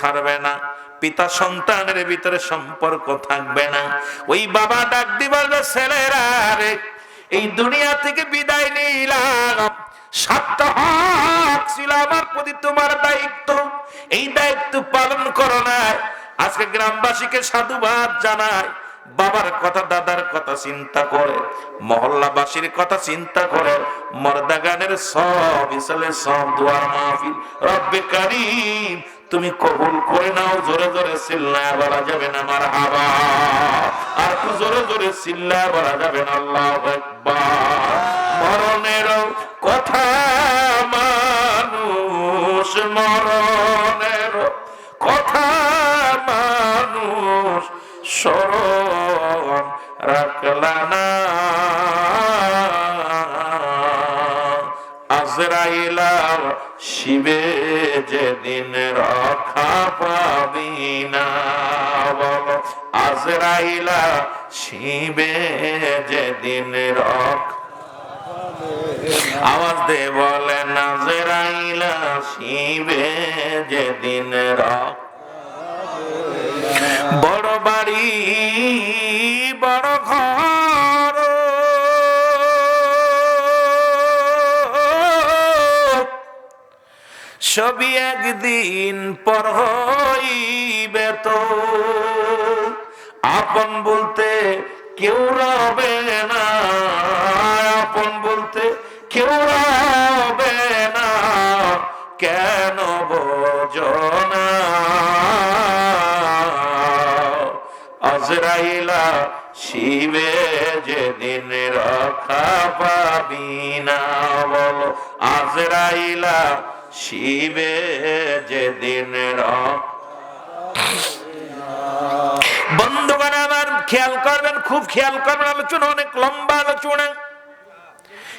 ছাড়বে না, পিতা সন্তানের ভিতরে সম্পর্ক থাকবে না। ওই বাবা ডাক দিবার ছেলেরা রে, এই দুনিয়া থেকে বিদায় নিলাম। জানায় বাবার কথা, দাদার কথা চিন্তা করে, মহল্লাবাসীর কথা চিন্তা করে মর্দা গানের সব ইসলে সব দুয়ার মাহফিল। রব্বে কারিম তুমি কবুল করে নাও, জোরে জোরে চিল্লায় বলা যাবে না আমার হাবা আর জোরে জোরে চিল্লায় বলা যাবে না, আল্লাহ একবার আজরাইলা শিবে যেদিন রক্ষা আওয়াজ দে বলে নাজরাইলা শিবে যেদিন রক। বড় বাড়ি, বড় ঘর। সবই একদিন পর হইবে তো। আপন বলতে কেউ রবে না। আপন বলতে কেউ রবে না। কেন বোঝনা? আজরাইলা শিবে যেদিন রক্ষা পাবি না বলো। আজরাইলা শিবে যেদিন রক্ষা বন্ধুগণ আমার খেয়াল করবেন, খুব খেয়াল করবেন, আলোচনা অনেক লম্বা আলোচনা।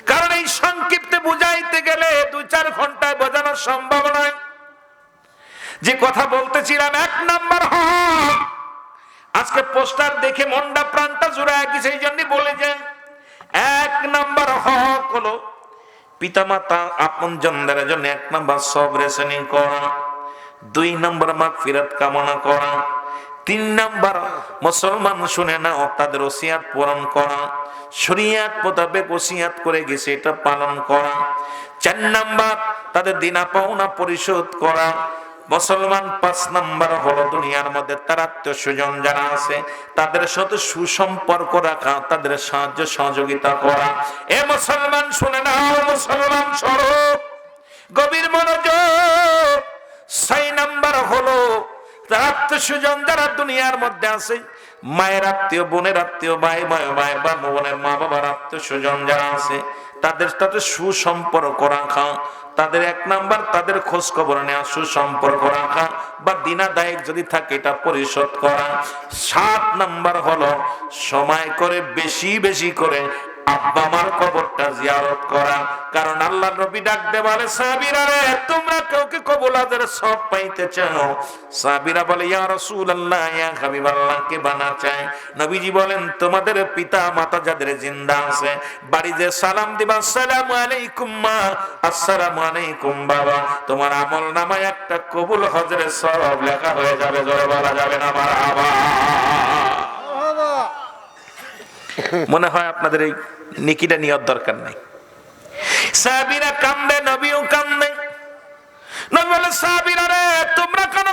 কারণ এই সংক্ষিপ্তে বুঝাইতে গেলে দু চার ঘন্টায় বোঝানো সম্ভব নয়। যে কথা বলতেছিলাম, এক নাম্বার হক আজকে পোস্টার দেখে মনটা প্রাণটা জুড়ায় কি সেই জন্য বলে যান এক নাম্বার হক হলো পিতামাতা আপন জনদের জন্য এক নাম্বার সব রেশনিং করা, দুই নম্বর মাগ ফিরাত কামনা করা তিন নাম্বার, মুসলমান শুনে না তাদের ওসিয়াত পূরণ করা। শরিয়াত মোতাবেক ওসিয়াত করে গেছে, এটা পালন করা। চার নাম্বার, তাদের দিনা পাওনা পরিশোধ করা। মুসলমান পাঁচ নাম্বার হলো দুনিয়ার মধ্যে তার আত্মীয় স্বজন যারা আছে, তাদের সাথে সুসম্পর্ক রাখা, তাদের সাহায্য সহযোগিতা করা। এ মুসলমান শুনে না মুসলমান স্বরূপ, গভীর মনোযোগ। ছয় নাম্বার হলো তার যারা দুনিয়ার মধ্যে আছে, মায়ের আত্মীয়, বোনের আত্মীয়, ভাই ভাই বা বোনের মা বাবার আত্মীয় যারা আছে, তাদের সাথে সুসম্পর্ক রাখা। তাদের এক নাম্বার, তাদের খোঁজ খবর নেওয়া, সুসম্পর্ক রাখা বা দিনা দায়ক যদি থাকে এটা পরিশোধ করা। সাত নাম্বার হলো, সময় করে, বেশি বেশি করে কবরটা জিয়ারত করা। কারণ আল্লাহ নবী ডাক দে বলে, সাবিরা রে, তোমরা কাউকে সব পাইতে চাও? সাবিরা বলে, ইয়া ইয়া কে বানা নবীজি বলেন, তোমাদের পিতা মাতা যাদের জিন্দা আছে বাড়ি যে সালাম দিবা আসসালামু আলাইকুম মা, আসসালামু আলাইকুম বাবা। তোমার আমল নামায় একটা কবুল হজরের সব লেখা হয়ে যাবে, জোরে বলা যাবে না, মারহাবা। মনে হয় আপনাদের এই নিকিটা নেওয়ার দরকার নাই। সাহাবীরা কান্দে, নবীও কান্দে। নবী বলে, সাহাবীরা রে, তোমরা কেন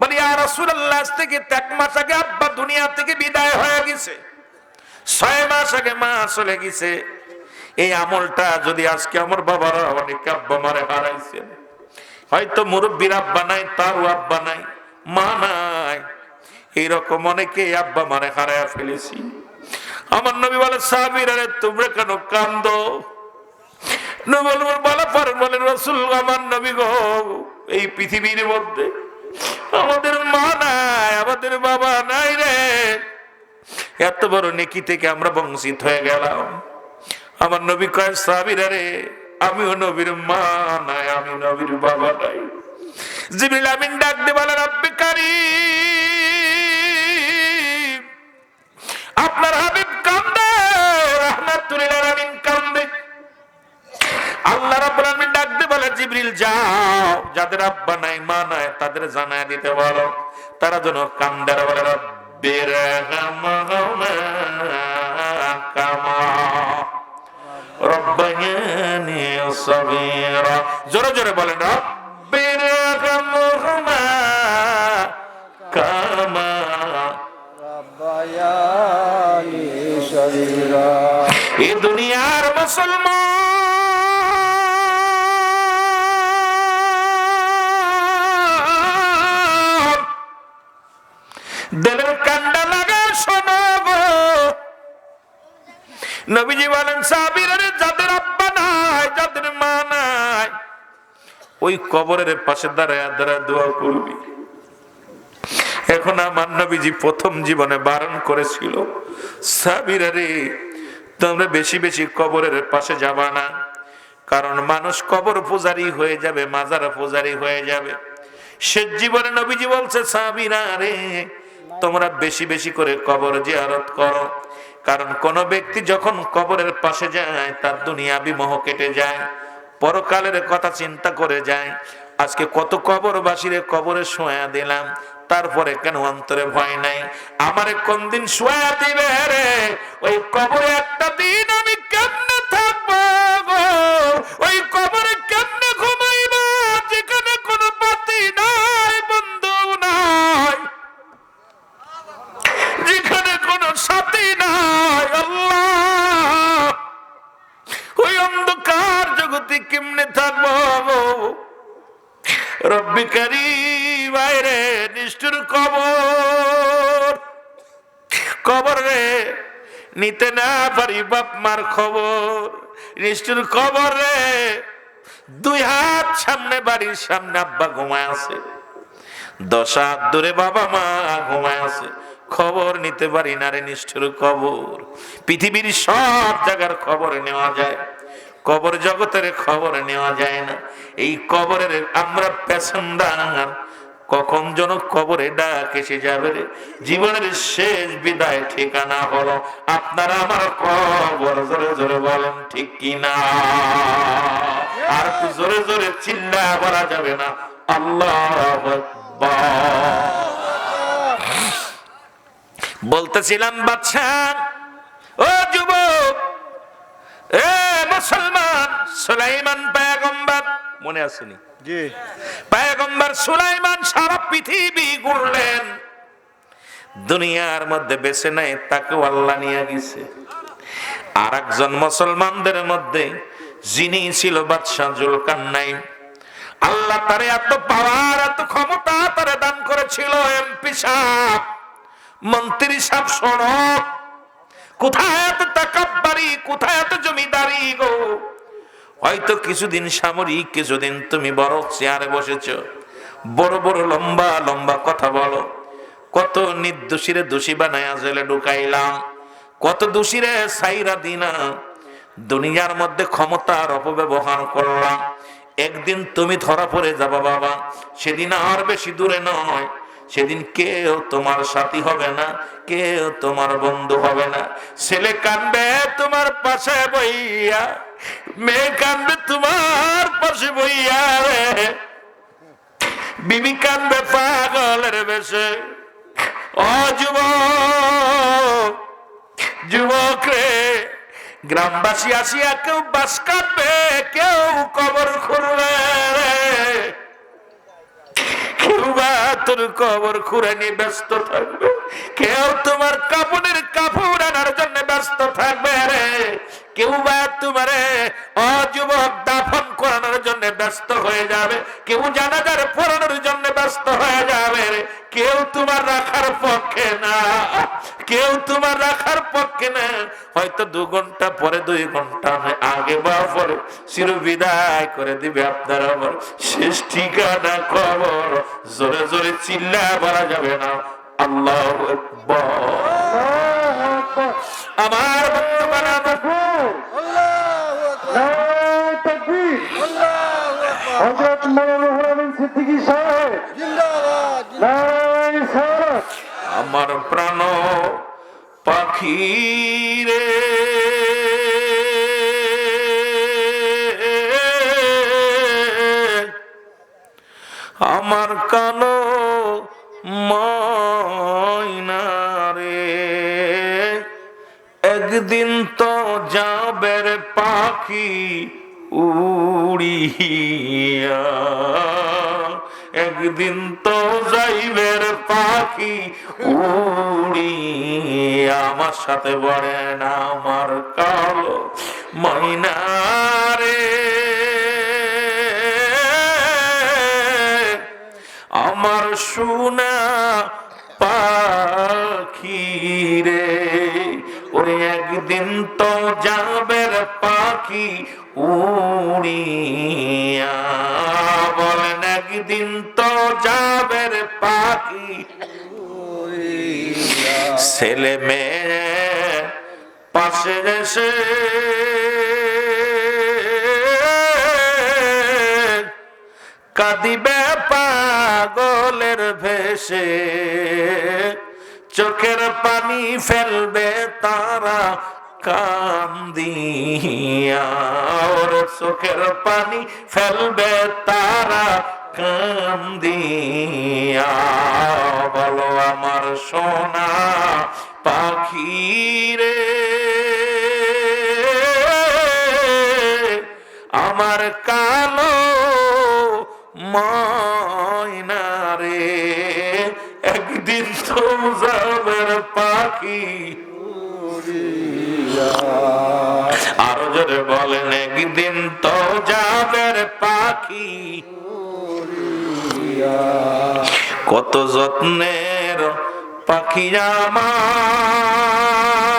বলি আর রাসূলুল্লাহ থেকে এক মাস আগে আব্বা দুনিয়া থেকে বিদায় হয়ে গেছে। ছয় মাস আগে মা চলে গেছে। এই আমলটা যদি আজকে আমার বাবারা অনেক মারে হারাইছে হয়তো মুরব্বীর আব্বা নাই, তারও আব্বা নাই, মা নাই। এইরকম অনেকে আব্বা মানে হারায় ফেলেছি। আমার নবী বলে, সাহাবীরা তোমরা কেন কান্দ নবী বলে রসুল এত বড় নেকি থেকে আমরা বঞ্চিত হয়ে গেলাম। আমার নবী কয়, সাহাবীরা রে, আমিও নবীর মা নাই, আমি নবীর বাবা নাই। জিবিল আমিন ডাক দে বলে, রব্বি কারীম হাবিব কান্দে রহমাতুল আলামিন কান্দে। আল্লাহ রাব্বুল আলামিন ডাক দে বলে, জিবরিল যাও। যাদের আব্বা নাই, মা নাই, তাদের জানায় দিতে বলো। তারা যেন কান্দার বলে, রব্বির কামা। রব্বায়ানি সগীরা। জোরে জোরে বলেন, রব্বির হামহুমা কামা। দুনিয়ার মুসলমান। দিলের কান্ডা লাগা শোনো গো নবীজি বলেন সাবির যাদের আব্বা নাই, যাদের মা নাই, ওই কবরের পাশে দাঁড়ায় দাঁড়ায় দোয়া করবি। এখন আমার নবীজি প্রথম জীবনে বারণ করেছিল, সাবিরা রে, তোমরা বেশি বেশি কবরের পাশে যাবা না, কারণ মানুষ কবর পূজারি হয়ে যাবে, মাজার পূজারি হয়ে যাবে। সে জীবনে নবীজি বলছে, সাবিরা রে, তোমরা বেশি বেশি করে কবর জিয়ারত করো, কারণ কোন ব্যক্তি যখন কবরের পাশে যায়, তার দুনিয়া বিমোহ কেটে যায়, পরকালের কথা চিন্তা করে যায়। আজকে কত কবরবাসীরে কবরে শোয়া দিলাম তারপরে কেন অন্তরে ভয় নাই? আমারে কোন দিন শোয়া দিবে রে? ওই কবরে একটা দিন আমি কেমনে থাকব ওই কবরে কেমনে ঘুমাইবো? যেখানে কোনো বাতি নাই বন্ধু নাই। যেখানে কোনো সাথী নাই ওই অন্ধকার জগতে কেমনে থাকব রব্বি বাইরে নিষ্ঠুর কবর। কবর রে, নিতে না পারি বাপ মার খবর। নিষ্ঠুর কবর রে, দুই হাত সামনে, বাড়ির সামনে আব্বা ঘুমায় আছে। দশ হাত দূরে বাবা মা ঘুমায় আছে। খবর নিতে পারি না রে নিষ্ঠুর কবর। পৃথিবীর সব জায়গার খবর নেওয়া যায়। কবর জগতের খবর নেওয়া যায় না। এই কবরের আমরা প্যাসেঞ্জার কখন যেন কবরে ডাক এসে যাবে জীবনের শেষ বিদায় ঠিকানা হলো আপনারা আমার কবর জোরে জোরে বলেন, ঠিক কিনা? আর জোরে জোরে চিল্লা বলা যাবে না। আল্লাহ বলতেছিলাম বাচ্চা ও যুবক, এ মুসলমান, সুলাইমান, পায়গম্বর মনে আসেনি। পায়গম্বর সুলাইমান সারা পৃথিবী ঘুরলেন। দুনিয়ার মধ্যে বেছে নাই তাকে আল্লাহ নিয়ে গেছে। আর একজন মুসলমানদের মধ্যে যিনি ছিল বাদশাহ জুলকান্নাইন আল্লাহ তারে এত পাওয়ার এত ক্ষমতা তারে দান করেছিল এমপি সাহেব। মন্ত্রী সাহেব শোনো। কোথায় এত তাকাব্বারি কোথায় এত জমিদারি গো? হয়তো কিছুদিন সামরিক, কিছুদিন তুমি বড় চেয়ারে বসেছ। বড় বড়, লম্বা লম্বা কথা বলো। কত নির্দোষীরে দোষী বানায় জেলে ঢুকাইলাম। কত দোষীরে সাইরা দিনা দুনিয়ার মধ্যে ক্ষমতার অপব্যবহার করলাম। একদিন তুমি ধরা পড়ে যাবা বাবা। সেদিন আর বেশি দূরে নয়। সেদিন কেউ তোমার সাথী হবে না, কেউ তোমার বন্ধু হবে না। ছেলে কান্দবে তোমার পাশে বইয়া। মেয়ে কান্দবে তোমার পাশে বইয়া বিবি কান্দবে পাগলের বেশে। ও যুবক রে, গ্রামবাসী আসিয়া কেউ বাস কাটবে কেউ কবর খুঁড়বে রে। কেউ বা তোর কবর খুঁড়ে নিয়ে ব্যস্ত থাকবে। কেউ তোমার কাপড়ের কেউ বা তোমারে অযুবক দাফন করানোর জন্য ব্যস্ত হয়ে যাবে কেউ জানাজার পড়ানোর জন্য ব্যস্ত হয়ে যাবে কেউ তোমার রাখার পক্ষে না কেউ তোমার রাখার পক্ষে না। হয়তো দু ঘণ্টা পরে দুই ঘণ্টা আগে বা পরে চির বিদায় করে দিবে আপনার আমার। শেষ ঠিকানা খবর জোরে জোরে চিল্লা বলা যাবে না। আল্লাহ আমার বন্ধু বানাবো হজরত মৌলানা সিদ্দিকী সাহেব। আমার প্রাণ পাখি রে আমার কালো ময়না রে একদিন তো যাবে রে পাখি উড়িয়া। একদিন তো যাইবে রে পাখি উড়িয়া। আমার সাথে বলে না আমার কালো ময়না রে আমার সোনা একদিন তো যাবে রে পাখি উড়িয়া। বলেন, একদিন তো যাবে রে পাখি ছেলে মেয়ে পাশে এসে কাঁদিবে পাগলের ভেসে চোখের পানি ফেলবে তারা কান্দিয়া। চোখের পানি ফেলবে তারা কান্দিয়া। বলো আমার সোনা পাখি রে, আমার কালো ময়না একদিন পাখি আর জোরে বলেন একদিন তো যাবের পাখি কত যত্নের পাখি আমার।